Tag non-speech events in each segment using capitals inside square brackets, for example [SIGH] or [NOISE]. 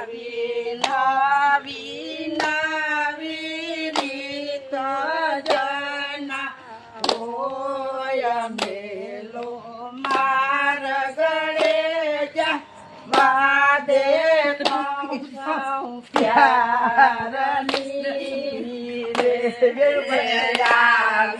નવી નવી નવી રીત જના હોય મેલો માર ગળે જા. વાદે પ્યારની રે. [LAUGHS]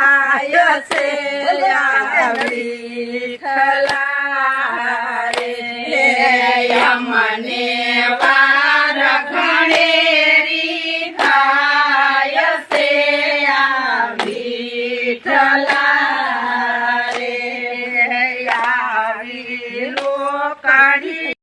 માય છે આવડી ખલા રે મને